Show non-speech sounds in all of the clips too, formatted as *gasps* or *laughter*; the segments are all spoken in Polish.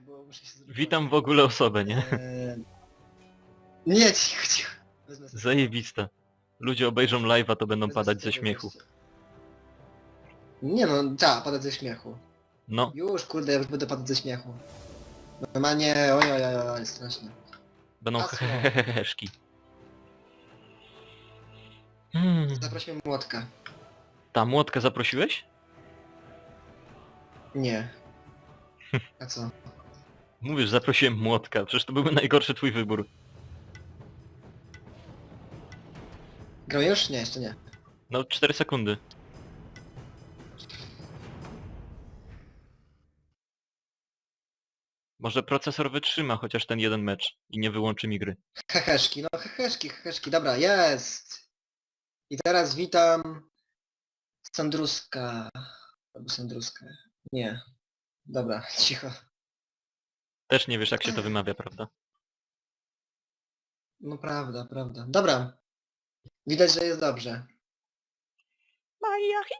Bo muszę się. Witam w ogóle osobę, nie? Eee, Nie, cicho, cicho. Wezmę sobie- Zajebista. Ludzie obejrzą live'a, to będą wezmę padać sobie ze śmiechu. gościa. Nie no, tak, padać ze śmiechu. No, Już, kurde, ja już będę padać ze śmiechu. Normalnie, oj, oj, oj, oj, strasznie. będą Hasło. Hmm. Zaprosimy młotka. Ta młotkę zaprosiłeś? Nie. A co? Mówisz, zaprosiłem młotka, przecież to byłby najgorszy twój wybór. Gramy już? Nie, jeszcze nie. No, 4 sekundy. Może procesor wytrzyma chociaż ten jeden mecz i nie wyłączy mi gry. Heheszki, no heheszki, heheszki, dobra, jest! I teraz witam... Sandruska. Albo Sandruska. Nie. Dobra, *laughs* cicho. Też nie wiesz jak się to wymawia, prawda? No prawda, prawda. Dobra. Widać, że jest dobrze.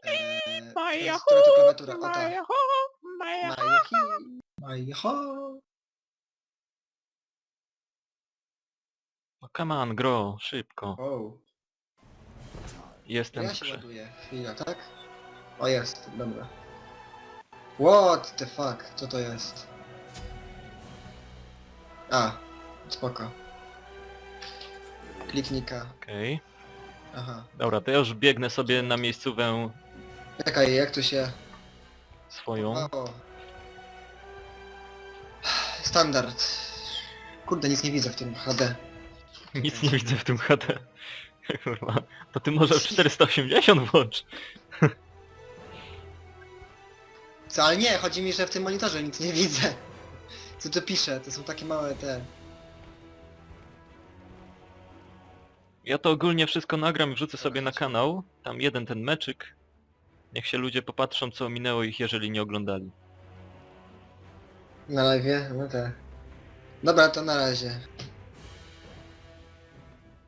Eee, teraz która to klawiatura? O tak. Majahi, Majaho. No come on, gro, szybko. O, Jestem ja w się grze. ładuję. Chwila, tak? O, jest, dobra. What the fuck? Co to jest? A, spoko. Kliknika. Okej. Aha. Dobra, to ja już biegnę sobie na miejscówę Czekaj, jak tu się... swoją. O. Standard. Kurde, nic nie widzę w tym HD. Nic nie widzę w tym HD. *laughs* Kurwa. To ty może w 480 włącz. Co, ale nie, chodzi mi, że w tym monitorze nic nie widzę. Co tu pisze? To są takie małe te... Ja to ogólnie wszystko nagram i wrzucę sobie na kanał. Tam jeden ten meczyk. Niech się ludzie popatrzą co minęło ich, jeżeli nie oglądali. Na live? No tak. Dobra, to na razie.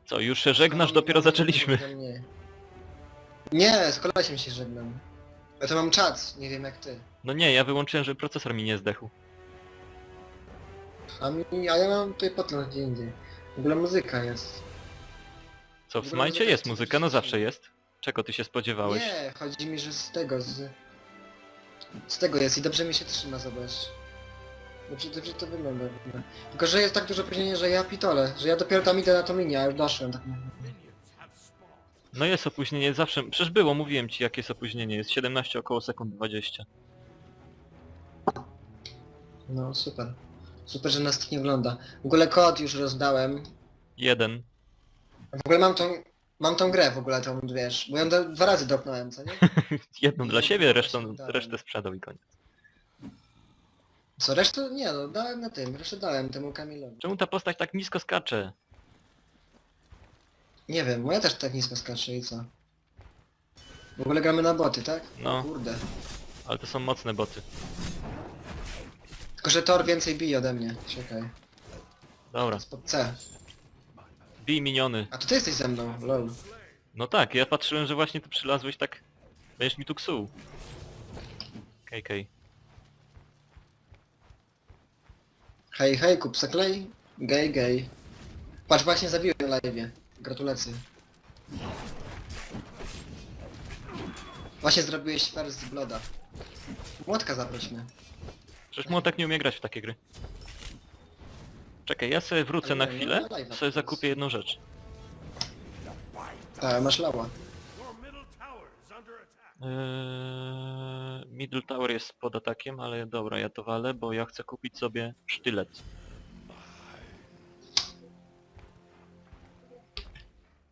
Co, już się żegnasz? Dopiero zaczęliśmy. Nie, nie z kolesiem się żegnam. Ja to mam czat, nie wiem jak ty. No nie, ja wyłączyłem, żeby procesor mi nie zdechł. A, mi, a ja mam tutaj potem gdzie indziej. W ogóle muzyka jest. Co, w Smajcie jest muzyka? No zawsze jest. Czego ty się spodziewałeś? Nie, chodzi mi, że z tego, z... Z tego jest i dobrze mi się trzyma, zobacz. Dobrze, dobrze to wygląda. Tylko, że jest tak duże opóźnienie, że ja pitole, że ja dopiero tam idę na to mini, a już doszłem tak No jest opóźnienie zawsze. Przecież było, mówiłem ci jakie jest opóźnienie. Jest 17 około sekund 20. No, super. Super, że nas tak nie ogląda. W ogóle kod już rozdałem. Jeden. W ogóle mam tą... Mam tą grę w ogóle, tą wiesz, bo ją do, dwa razy dopnąłem, co nie? *laughs* Jedną dla siebie, resztą, Dałem. resztę sprzedał i koniec. Co, resztę? Nie no, dałem na tym, resztę dałem temu Kamilowi. Czemu ta postać tak nisko skacze? Nie wiem, moja też tak nisko skacze i co? W ogóle gramy na boty, tak? No. Kurde. Ale to są mocne boty. Tylko, że Thor więcej bije ode mnie. Czekaj. Dobra, Spod C. bij miniony. A to ty jesteś ze mną, lol. No tak, ja patrzyłem, że właśnie tu przylazłeś tak... Będziesz mi tu ksuł. KK. Hej, hej, kup zaklej. Gej, gej. Patrz, właśnie zabiłem na live. Gratulacje. Właśnie zrobiłeś first blooda. Młotka zaprośmy. Przecież młotek nie umie grać w takie gry. Czekaj, ja sobie wrócę na chwilę, sobie zakupię jedną rzecz. Tak, masz lała. Eee, middle Tower jest pod atakiem, ale dobra, ja to walę, bo ja chcę kupić sobie sztylet.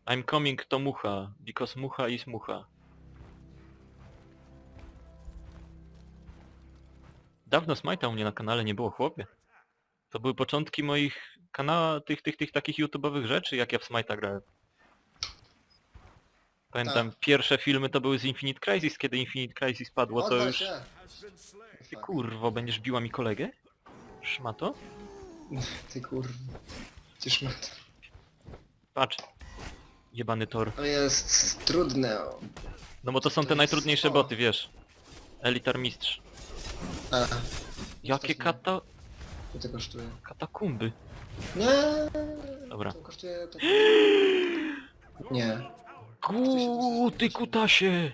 I'm coming to Mucha, because Mucha is Mucha. Dawno Smite'a u mnie na kanale nie było, chłopie. To były początki moich kanała, tych, tych, tych takich YouTube'owych rzeczy, jak ja w Smite'a grałem. Pamiętam, pierwsze filmy to były z Infinite Crisis, kiedy Infinite Crisis padło, to Oddaj już... się. Ty kurwo, będziesz biła mi kolegę? Szmato? *laughs* Ty kurwa. Cisz ma to. Patrz. Jebany tor. To jest trudne. o. No bo to są To te jest- najtrudniejsze boty, wiesz. Elitar mistrz. Jakie to kata... Co to kosztuje? Katakumby. Nie. Dobra. To kosztuje... Tak... *gasps* Nie. Ku, ty kutasie!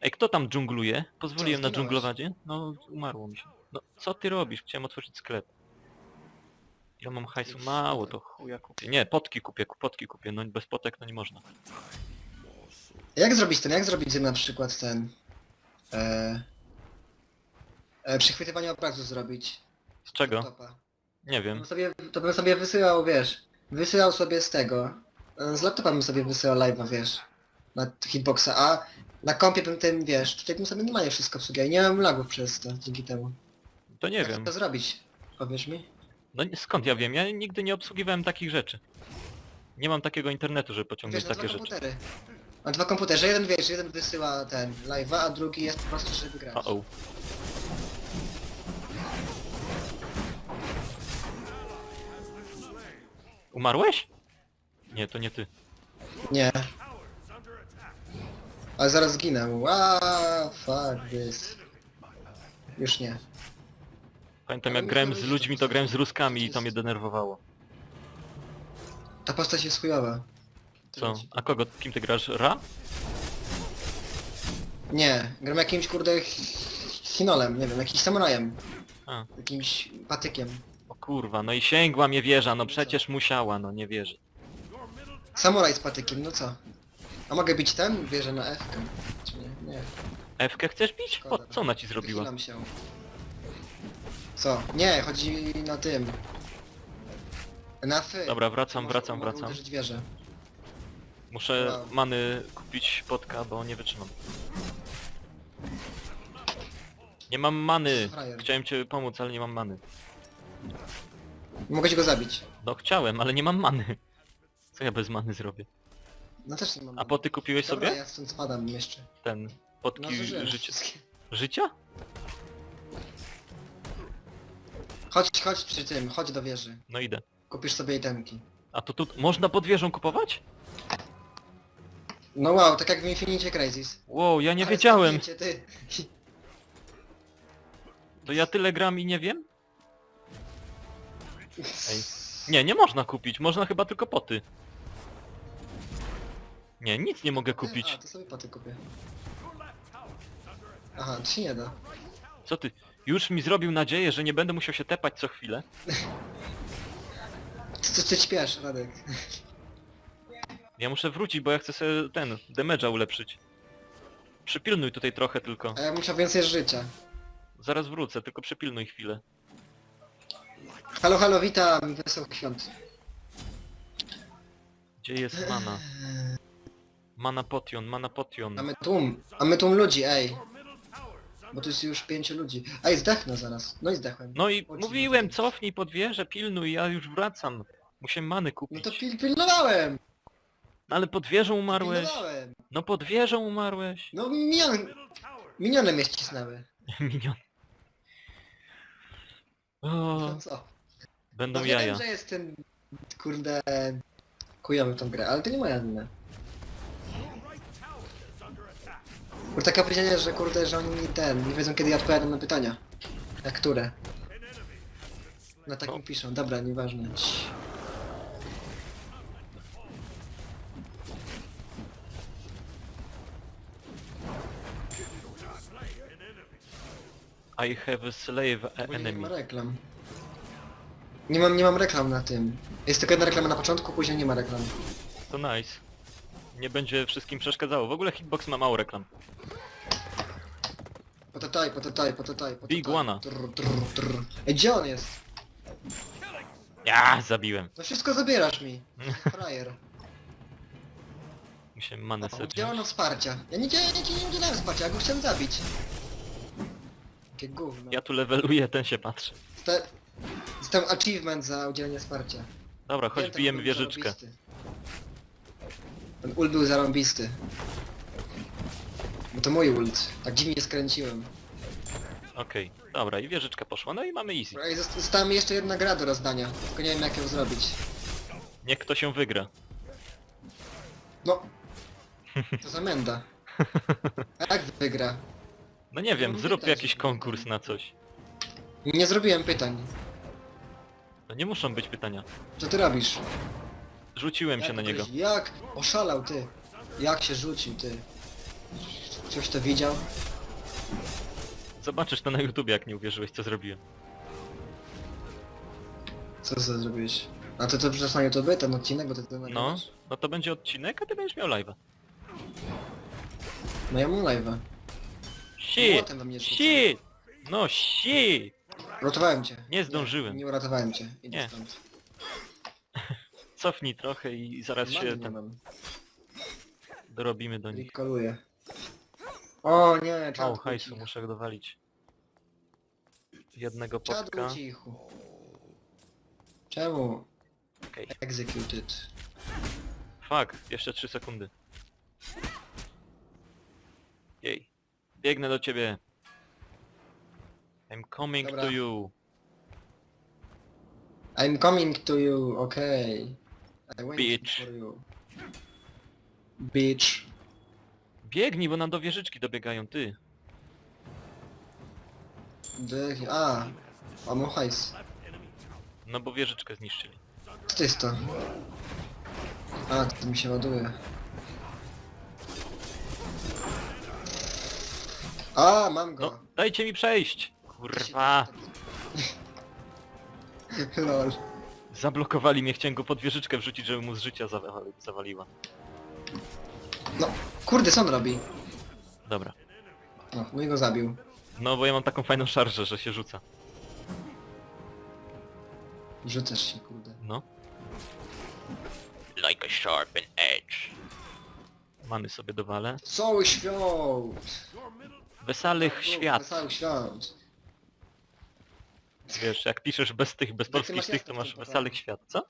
Ej, kto tam dżungluje? Pozwoliłem Co, na zginąłeś? dżunglowanie? No, umarło mi się. No, co ty robisz? Chciałem otworzyć sklep. Ja mam hajsu mało, to chuja kupię. Nie, potki kupię, ku- potki kupię, no bez potek to nie można. Jak zrobić ten, jak zrobić na przykład ten... E, e, przechwytywanie obrazu zrobić? Z czego? Laptopa. Nie To wiem. bym sobie, to bym sobie wysyłał, wiesz, wysyłał sobie z tego, e, z laptopa bym sobie wysyłał live'a, wiesz, na hitboxa, a na kompie bym tym, wiesz, tutaj bym sobie normalnie wszystko obsługiwał i nie mam lagów przez to, dzięki temu. To nie Jak wiem. to zrobić? Powiesz mi? No nie- skąd ja wiem? Ja nigdy nie obsługiwałem takich rzeczy. Nie mam takiego internetu, żeby Wiesz, pociągnąć na dwa takie rzeczy. komputery. Na dwa komputerze, jeden wiesz, jeden wysyła ten live'a, a drugi jest po prostu, żeby grać. O, Umarłeś? Nie, to nie ty. Nie. Ale zaraz zginę. Aaa, fuck this. Już nie. Pamiętam jak grałem z ludźmi, to grałem z. Ruskami i to mnie denerwowało. Ta postać jest chujowa. Co? A kogo? Kim ty grasz? Ra? Nie, gram jakimś kurde ch- chinolem, nie wiem, jakimś samurajem. A. Jakimś patykiem. Kurwa, no i sięgła mnie wieża, no przecież musiała, no nie wierzę. Samuraj z patykiem, no co? A mogę bić ten? Wierzę na F. -kę. Czy nie? Nie. Ewkę chcesz bić? Po, Szkoda. co ona ci zrobiła? Wychylam się. Co? Nie, chodzi na tym. Na fy. Dobra, wracam, Może- wracam, mogę wracam. uderzyć wieżę. Muszę Wow. many kupić potka, bo nie wytrzymam. Nie mam many! Frajer. Chciałem cię pomóc, ale nie mam many. Mogę ci go zabić. No chciałem, ale nie mam many. Co ja bez many zrobię? No też nie mam. A poty kupiłeś Dobra, sobie? ja stąd spadam jeszcze. Ten... No Potki zużyłem życia. wszystkie. Życia? Chodź, chodź przy tym, chodź do wieży. No idę. Kupisz sobie itemki. A to tu można pod wieżą kupować? No wow, tak jak w Infinicie Crisis. Wow, ja nie Ale wiedziałem. zdjęcie, ty. To ja tyle gram i nie wiem? Ej. Nie, nie można kupić, można chyba tylko poty. Nie, nic nie mogę A, kupić. to sobie paty kupię. Aha, to się nie da. Co ty? Już mi zrobił nadzieję, że nie będę musiał się tepać co chwilę. Co ty śpiesz, Radek? Ja muszę wrócić, bo ja chcę sobie ten, damage'a ulepszyć. Przypilnuj tutaj trochę tylko. A ja muszę więcej życia. Zaraz wrócę, tylko przypilnuj chwilę. Halo, halo, witam, wesołych świąt. Gdzie jest mana? Mana potion, mana potion. Mamy tłum, mamy tłum ludzi, ej. Bo tu jest już pięciu ludzi. Ej, zdechnę zaraz. No i zdechłem. No i O, mówiłem, cofnij pod wieżę, pilnuj, ja już wracam. Muszę many No kupić. to pil pilnowałem! No ale pod wieżą umarłeś. Pilnowałem! No pod wieżą umarłeś. No minion... Miniony mnie ścisnęły. *laughs* Minion. O, No co? Będą No jaja. wiem, że jest ten... Kurde... Kujowy tą grę, ale to nie moja wina. Kurde, takie powiedzienie, że kurde, że oni ten, nie wiedzą kiedy ja odpowiadam na pytania. A które? Na takim No. piszą, dobra, nieważne. I have a slave Bo nie enemy. ma reklam. Nie mam, nie mam reklam na tym. Jest tylko jedna reklama na początku, później nie ma reklam. To nice. Nie będzie wszystkim przeszkadzało. W ogóle Hitbox ma mało reklam. Potataj, potataj, potataj, potataj. Big one. Trr, trr, trr. Ej, gdzie on jest? Ja zabiłem. To wszystko zabierasz mi. *laughs* Frajer. Musiałem manę O, sobie Gdzie wziąć. ono wsparcia? Ja nie, ja nie, nie udzielałem wsparcia, ja go chciałem zabić. Jakie gówno. Ja tu leveluję, ten się patrzy. Te- Dostałem achievement za udzielenie wsparcia. Dobra, chodź ten bijemy wieżyczkę. zarąbisty. Ten ult był zarąbisty. Bo to mój ult. Tak dziwnie skręciłem. Okej, dobra i wieżyczka poszła, no i mamy easy. Ej, zosta- Została mi jeszcze jedna gra do rozdania. Tylko nie wiem jak ją zrobić. Niech kto się wygra. No. To zamęda. A *laughs* jak wygra? No nie wiem, zrób jakiś konkurs na coś. Nie zrobiłem pytań. No nie muszą być pytania. Co ty robisz? Rzuciłem się Jak na niego. ktoś- Jak? Oszalał ty. Jak się rzucił ty? Ktoś to widział? Zobaczysz to na YouTubie, jak nie uwierzyłeś, co zrobiłem. Co za zrobiłeś? A to to wrzucasz na YouTube, ten odcinek, bo ty to No, nagrywasz? no to będzie odcinek, a ty będziesz miał live'a. No ja mam live'a. Shit! Młotem we mnie rzuca. Shit! No shit! Uratowałem cię. Nie zdążyłem. Nie, uratowałem cię. Idę Nie. stąd. *laughs* Cofnij trochę i zaraz się nie tam mam. dorobimy do nich. Koluję. O nie, O, czad hajsu, muszę dowalić. Jednego Czad potka. cichu. Czemu? Okej. Executed. Fuck, jeszcze 3 sekundy. Jej. Biegnę do ciebie. I'm coming Dobra. to you. I'm coming to you, okay. I waiting Bitch. for you. Bitch. Biegnij, bo nam do wieżyczki dobiegają, ty. A. A mam hajs. No bo wieżyczkę zniszczyli. Co to jest to? A, to mi się ładuje. A, mam go. No, dajcie mi przejść! Kurwa! *laughs* Lol. Zablokowali mnie, chciałem go pod wieżyczkę wrzucić, żeby mu z życia zawali zawaliła. No, kurde, co on robi? Dobra. No, no i go zabił. No bo ja mam taką fajną szarżę, że się rzuca. Rzucasz się, kurde. No. Like a sharpened edge. Mamy sobie dowalę. Cały świąt! Wesalych świat. Cały świąt. Wiesz, jak piszesz bez tych, bez polskich masz tych, to jasno w masz tym pokoju. świat, co?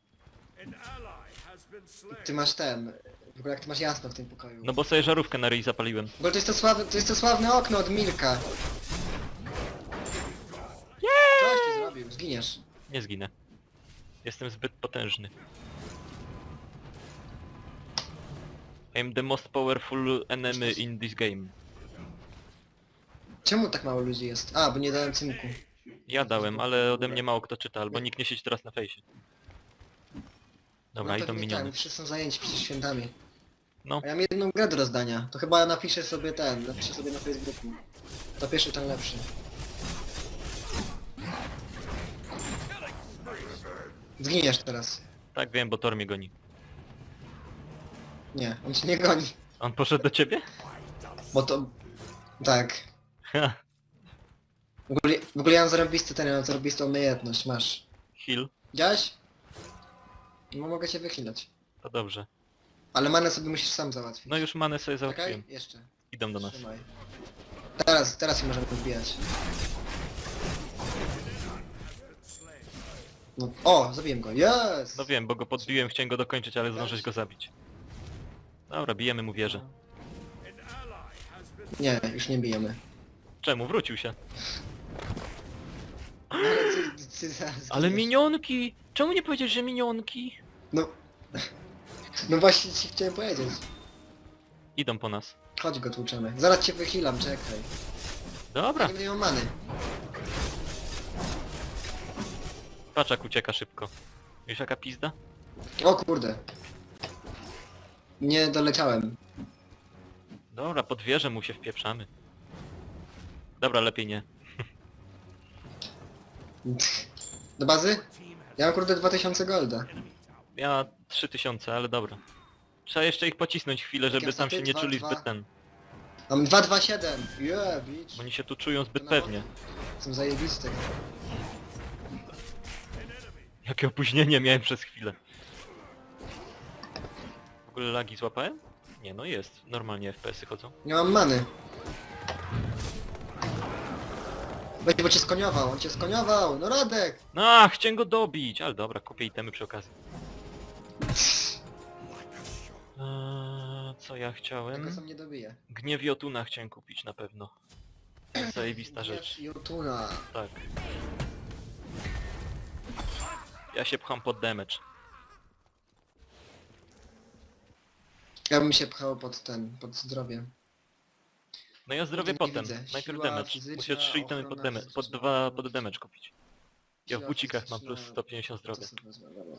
Ty masz ten... W ogóle jak ty masz jasno w tym pokoju. No bo sobie żarówkę na ryj zapaliłem. Bo to jest to sławne, to jest to sławne okno od Milka. Coś ty zrobił, zginiesz. Nie zginę. Jestem zbyt potężny. I'm the most powerful enemy in this game. Czemu tak mało ludzi jest? A, bo nie dałem cynku. Ja dałem, ale ode mnie mało kto czyta, albo nikt nie siedzi teraz na fejsie. Dobra, no idą pewnie miniony. Tak, wszyscy są zajęci przecież świętami. No, A ja mam jedną grę do rozdania. To chyba napiszę sobie ten, napiszę sobie na Facebooku. To pierwszy, ten lepszy. Zginiesz teraz. tak wiem, bo Thor mnie goni. Nie, on cię nie goni. On poszedł do ciebie? Bo to... Tak. Ha, *laughs* W ogóle, w ogóle ja mam zarobisty ten, ja mam zarobistą umiejętność, masz. heal. Widziałeś? No mogę cię wychylać. To dobrze. Ale manę sobie musisz sam załatwić. No już manę sobie Czekaj, załatwiłem. jeszcze. Idą do nas. Trzymaj. Teraz, teraz się możemy wbijać. No, o, zabiłem go, yes! No wiem, bo go podbiłem, chciałem go dokończyć, ale zdążyć go zabić. Dobra, bijemy mu wieżę. Nie, już nie bijemy. Czemu? Wrócił się. No, ale ty, ty, ty zaraz Ale zginiesz. minionki! Czemu nie powiedzieć, że minionki? No... No właśnie ci chciałem powiedzieć. Idą po nas. Chodź go tłuczemy. Zaraz cię wychylam, czekaj. Dobra, Nie miał many. ucieka szybko. Wiesz jaka pizda? O kurde. Nie doleciałem. Dobra, pod wieżę mu się wpieprzamy. Dobra, lepiej nie. Do bazy? Ja mam kurde 2000 golda. Ja 3000, ale dobra. Trzeba jeszcze ich pocisnąć chwilę, żeby Takie tam się nie dwa, czuli dwa. zbyt ten. Mam 227. Yeah, bitch. Oni się tu czują zbyt No. pewnie. Są zajebiste. Jakie opóźnienie miałem przez chwilę. W ogóle lagi złapałem? Nie, no jest. Normalnie FPS-y chodzą. Nie mam many. Weź, bo cię skoniował, on cię skoniował, no Radek! No, chciałem go dobić, ale dobra, kupię itemy przy okazji. Eee, co ja chciałem? sam nie dobije. Gniew Jotuna chciałem kupić na pewno. *clears throat* Zajebista rzecz, Jotuna. tak. Ja się pcham pod damage. Ja bym się pchał pod ten, pod zdrowie. No ja zdrowie Nie potem. widzę. Najpierw Siła damage. fizyczna, Muszę 3 itemy pod, ochrona damage, pod fizyczna, dwa pod odporność. damage kupić. Ja w Siła bucikach mam plus fizyczna, 150 to zdrowia. sobie wezmę, dobra.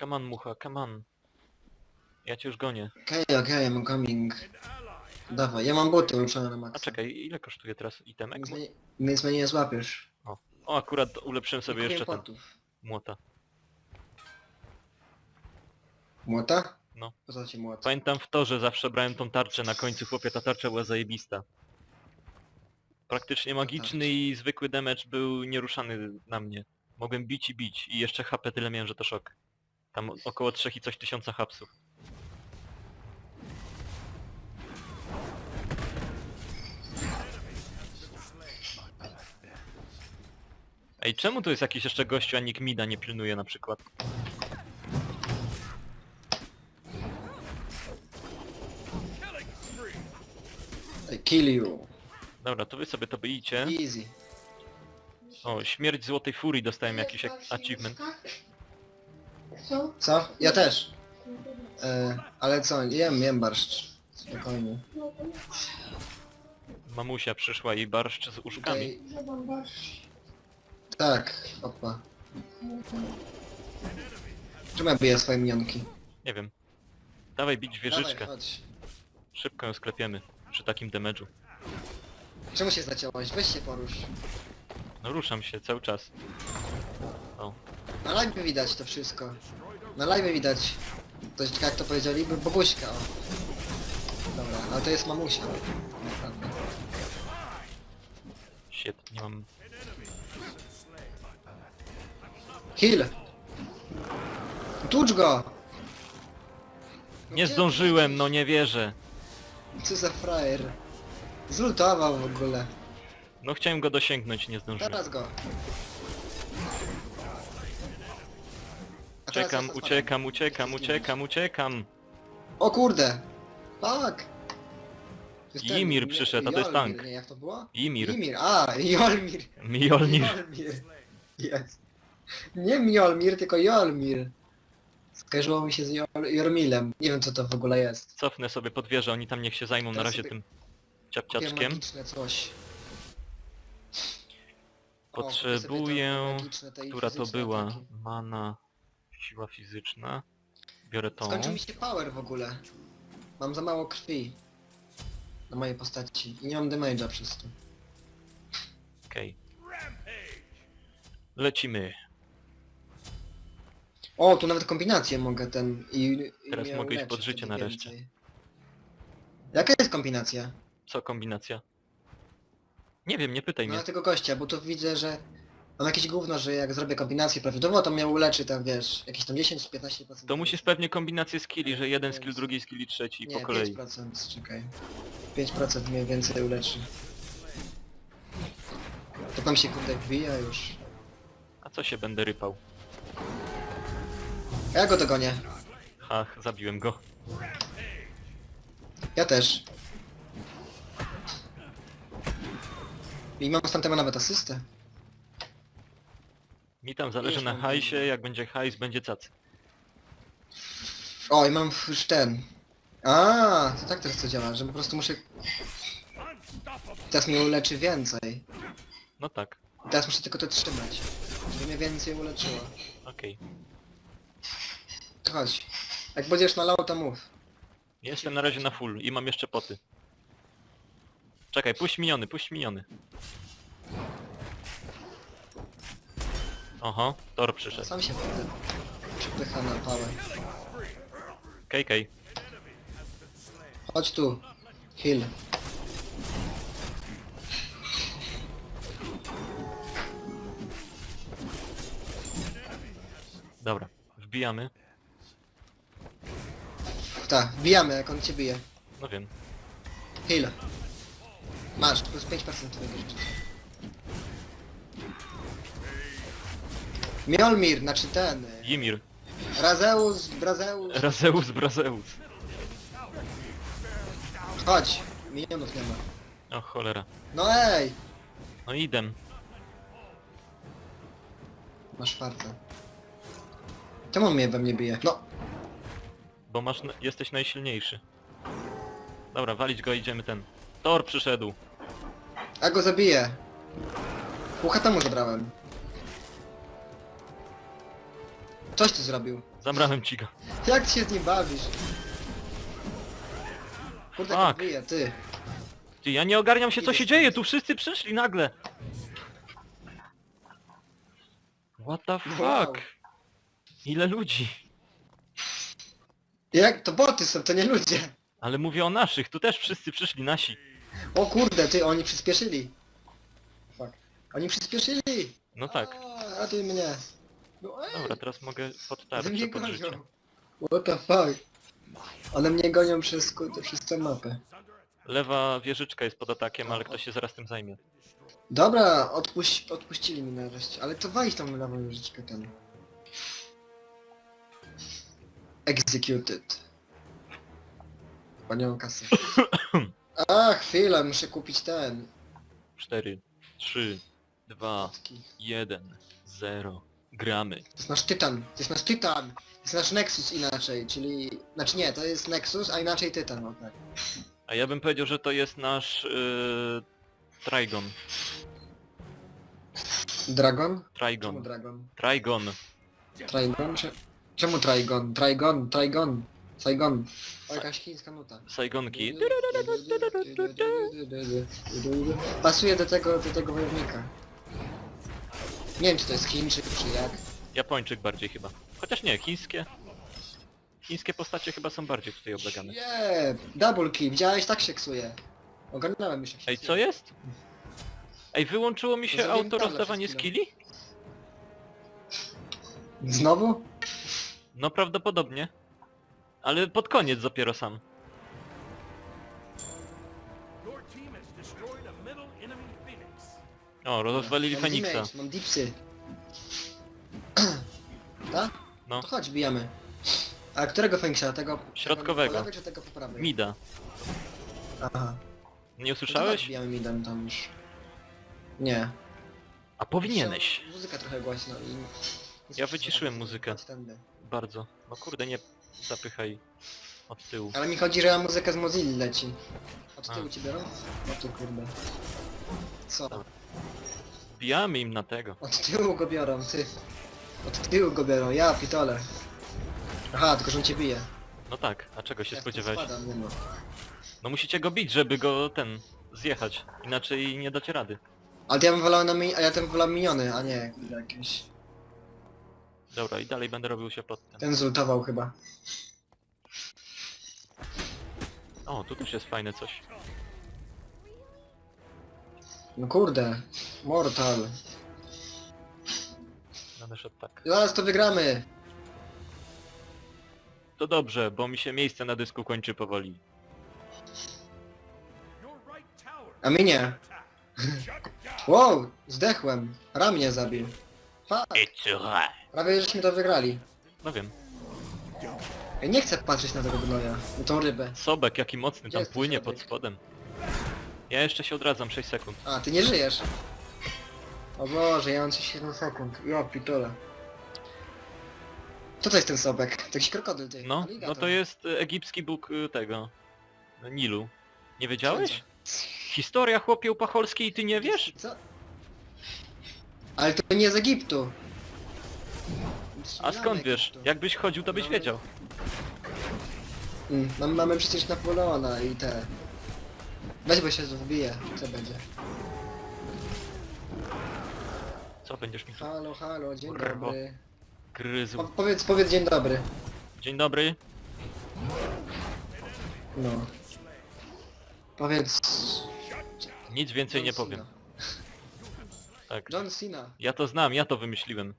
Come on, mucha, come on. Ja cię już gonię. Okej, okej, I'm coming. Dawaj, ja mam buty ulepszone na maksa. A czekaj, ile kosztuje teraz itemek? Więc mnie, więc mnie nie złapiesz. O, akurat ulepszyłem sobie Kupiłem jeszcze ten potów. młota. Młota? No. Pamiętam w torze zawsze brałem tą tarczę na końcu, chłopie, ta tarcza była zajebista. Praktycznie magiczny i zwykły damage był nieruszany na mnie. Mogłem bić i bić i jeszcze HP tyle miałem, że to szok. Tam około 3 i coś tysiąca hapsów. Ej, czemu tu jest jakiś jeszcze gościu, a nikt mida nie pilnuje na przykład? Kill you. Dobra, to wy sobie to bijcie. Easy. O, śmierć Złotej Furii dostałem jakiś jak achievement. Co? Co? Ja też. E, ale co? Jem, jem barszcz. Spokojnie. Mamusia przyszła i barszcz z uszkami. Tutaj... Tak, opa. Czemu ja biję swoje minionki? Nie wiem. Dawaj bić wieżyczkę. Chodź. Szybko ją sklepiemy. Przy takim damage'u. Czemu się zaciąłeś? Weź się porusz. No ruszam się cały czas. O, Na live widać to wszystko. Na live widać. To jak to powiedzieli? Bobuśka, o. Dobra, ale to jest mamusia. Naprawdę. shit, nie mam... Heal! Tucz go! No Nie gdzie- zdążyłem, no nie wierzę. Co za frajer. Zlutował w ogóle. No chciałem go dosięgnąć, nie zdążyłem. Teraz go. A teraz Uciekam, uciekam, uciekam, uciekam, uciekam. O kurde! Tak! To jest ten, Ymir przyszedł, a to jest Jolmir, tank. Nie, jak to było? Ymir. Ymir, a, Jolmir. *laughs* Mjolnir. Jolmir. Jest. Nie Mjolmir, tylko Jolmir. Skojarzyło mi się z Jol Jormilem. Nie wiem co to w ogóle jest. Cofnę sobie pod wieżę, oni tam niech się zajmą na razie sobie tym Takie ciapciaczkiem. magiczne coś. O, kupię Potrzebuję... magiczne, Która to fizyczne była? ataki. Mana... Siła fizyczna. Biorę tą. Skończył mi się power w ogóle. Mam za mało krwi. Na mojej postaci. I nie mam damage'a przez to. Okej. Lecimy. O, tu nawet kombinację mogę ten i... i Teraz mnie mogę iść pod życie wtedy nareszcie. więcej. Jaka jest kombinacja? Co kombinacja? Nie wiem, nie pytaj No mnie. na tego gościa, bo tu widzę, że mam jakieś gówno, że jak zrobię kombinację prawidłowo, to mnie uleczy tam, wiesz, jakieś tam 10-15%. To musisz pewnie kombinację skilli, że jeden skill, drugi skill i trzeci Nie, po kolei. 5%, czekaj. 5% mnie więcej uleczy. To tam się kurde wbija już. A co się będę rypał? Ja go dogonię. Hach, zabiłem go. Ja też. I mam z tamtego nawet asystę. Mi tam zależy na hajsie, jak będzie hajs, będzie cacy. O, i mam już ten. A, to tak teraz to działa, że po prostu muszę... Teraz mnie uleczy więcej. No tak, teraz muszę tylko to trzymać. Żeby mnie więcej uleczyło. okej. Chodź. Jak będziesz na low, to mów. Jestem na razie na full i mam jeszcze poty. Czekaj, puść miniony, puść miniony. Oho, Thor przyszedł. Sam się wtedy przypycha na pałę. KK. Chodź tu. Heal. Dobra, wbijamy. Tak, wbijamy jak on cię bije. No wiem. Heal. Masz, plus 5% twojego życia. Mjolnir, znaczy ten. y, Ymir. Razeus, Brazeus. Razeus Brazeus. Chodź. Minionów nie ma. O cholera. No ej! No idem. Masz fartę. Czemu on mnie we mnie bije? No, Bo masz, n- jesteś najsilniejszy. Dobra, walić go, idziemy ten. Thor przyszedł. ja go zabiję. Pół temu zabrałem. Coś ty zrobił. Zabrałem ci go. Jak ty się z nim bawisz? Kurde, jak Fuck. wyje, ty. Ty, ja nie ogarniam się co się dzieje, tu wszyscy przyszli nagle. What the fuck? Wow. Ile ludzi? Jak? To boty są, to nie ludzie. Ale mówię o naszych, tu też wszyscy przyszli nasi. O kurde, ty, oni przyspieszyli. Fuck. Oni przyspieszyli! No tak. A, ratuj mnie. No ej, Dobra, teraz mogę pod tarczę mnie pod życie. gonią. What the fuck? One mnie gonią przez, kurde, przez tę mapę. Lewa wieżyczka jest pod atakiem, ale ktoś się zaraz tym zajmie. Dobra, odpuść, odpuścili mi nareszcie, ale to walić tą lewą nożyczkę ten. Executed. Panią kasę. *coughs* A, chwilę, muszę kupić ten. 4, 3, 2, 1, 0. Gramy. To jest nasz tytan, to jest nasz tytan! To jest nasz Nexus inaczej, czyli... Znaczy nie, to jest Nexus, a inaczej tytan, o tak. A ja bym powiedział, że to jest nasz yy, Trigon. Dragon? Czemu Trigon. Dragon? Trigon. Trigon? Cze- Czemu Trigon? Trigon, Trigon, Saigon. O, jakaś chińska nuta. Saigonki. Pasuje do tego, do tego wojownika. Nie wiem czy to jest Chińczyk czy jak. Japończyk bardziej chyba. Chociaż nie, chińskie. Chińskie postacie chyba są bardziej tutaj oblegane. Nie, double kill, widziałeś? Tak się ksuje. Ogarnąłem już jak się Ej, ksuje. co jest? Ej, wyłączyło mi się Zrobiłem auto tablet rozdawanie przed skilli? Znowu? No prawdopodobnie. Ale pod koniec dopiero sam. Your team has destroyed a middle enemy Phoenix. O, rozwalili Mam Feniksa. damage, Mam dipsy. *clears throat* tak? No, To chodź, bijamy. A którego Feniksa? Tego... Środkowego. Tego po lewej czy tego po prawej? Mida. Aha. Nie No to chodź, usłyszałeś? bijamy midem tam już. Nie. A powinieneś. Muzyka- trochę głośno i... Ja wyciszyłem muzykę. chodź tędy. Bardzo. No kurde, nie zapychaj od tyłu. Ale mi chodzi, że muzyka z Mozilla leci. Od A. tyłu ci biorą? No tu kurde. Co? Dobra. Bijamy im na tego. Od tyłu go biorą, ty. Od tyłu go biorą, ja pitole. Aha, tylko że on cię bije. No tak, a czego się Jak spodziewałeś? spada, nie no. No musicie go bić, żeby go ten zjechać. Inaczej nie dacie rady. Ale ja bym wolał na mi... a ja bym wolał miniony, a nie kurde, jakieś... Dobra, i dalej będę robił się pod tym. Ten zultował chyba. O, tu też jest fajne coś. No kurde. Mortal. Będę szedł tak. Zaraz to wygramy. To dobrze, bo mi się miejsce na dysku kończy powoli. A mi nie. *laughs* Wow, zdechłem. Ram mnie zabił. Fuck. Prawie żeśmy to wygrali. No wiem. Ja nie chcę patrzeć na tego gnoja. Na tą rybę. Sobek, jaki mocny tam jesteś, płynie Sobek? pod spodem. Ja jeszcze się odradzam 6 sekund. A, ty nie żyjesz. O Boże, ja mam 37 sekund. Ja pitole. Co to jest ten sobek? To jakiś krokodyl ty. No, no to jest e, egipski bóg y, tego... Nilu. Nie wiedziałeś? Historia chłopie upacholskiej i ty nie wiesz? Co? Ale to nie z Egiptu. A skąd wiesz? Jakbyś chodził to byś Mamy- wiedział. Mm, mam, mamy przecież Napoleona i te... Weź bo się wbije, co będzie. Co będziesz mi tu Halo, halo, dzień Kurwa. dobry. gryzł? Po, powiedz, powiedz dzień dobry. Dzień dobry. No. Powiedz... Nic więcej nie powiem. Tak. John Cena. Ja to znam, ja to wymyśliłem.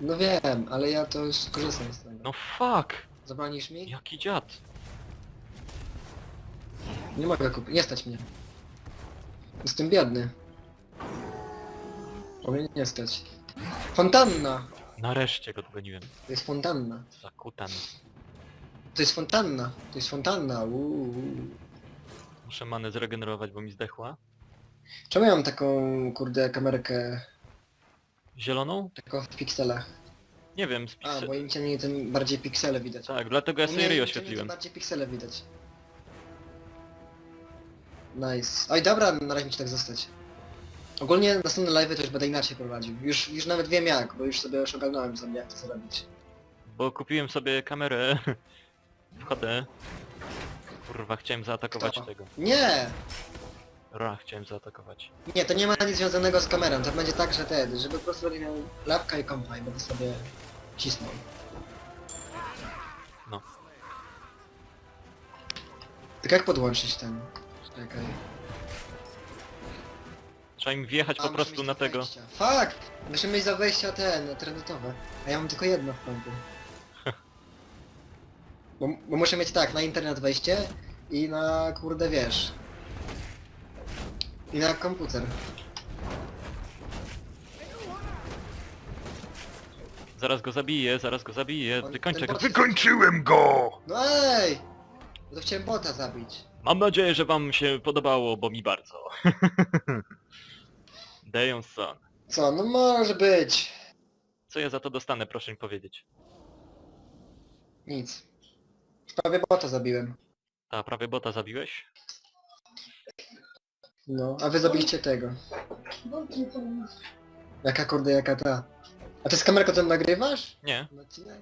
No wiem, ale ja to już korzystam z tego. No fuck! Zabranisz mi? Jaki dziad. Nie mogę kupić, nie stać mnie. Jestem biedny. Powinien nie stać. Fontanna! Nareszcie go dogoniłem. To jest fontanna. Zakutan. To jest fontanna. To jest fontanna. Uuu. Muszę manę zregenerować, bo mi zdechła. Czemu ja mam taką, kurde, kamerkę, Zieloną? taką w pikselach? Nie wiem, z A, piksel... bo im ciemniej, tym bardziej piksele widać. Tak, dlatego ja U sobie ryj ciemniej, tym oświetliłem. bardziej piksele widać. Nice. Oj, dobra, na razie mi ci tak zostać. Ogólnie następne live to już będę inaczej prowadził. Już, już nawet wiem jak, bo już sobie już ogarnąłem sobie jak to zrobić. Bo kupiłem sobie kamerę *laughs* w HD. Kurwa, chciałem zaatakować Kto? tego. Nie! Ra, chciałem zaatakować. Nie, to nie ma nic związanego z kamerą, to będzie tak, że ten, żeby po prostu będę miał lapka i kompa i będę sobie cisnął. No. Tak jak podłączyć ten? Czekaj. Trzeba im wjechać A, po prostu na tego. wejścia. Fuck! Musimy mieć za wejścia ten, internetowe. A ja mam tylko jedno w kompu. *laughs* Bo, bo muszę mieć tak, na internet wejście i na kurde wiesz. I na komputer. Zaraz go zabiję, zaraz go zabiję, On- wykończę ten go. bot- Wykończyłem go! No ej! No to chciałem bota zabić. Mam nadzieję, że wam się podobało, bo mi bardzo. *laughs* Dejonson. Co, no może być. Co ja za to dostanę, proszę mi powiedzieć. Nic. Prawie bota zabiłem. Ta, prawie bota zabiłeś? No, a wy zabiliście tego. Jaka kurde, jaka ta. A ty z kamerką ten nagrywasz? Nie. No odcinek?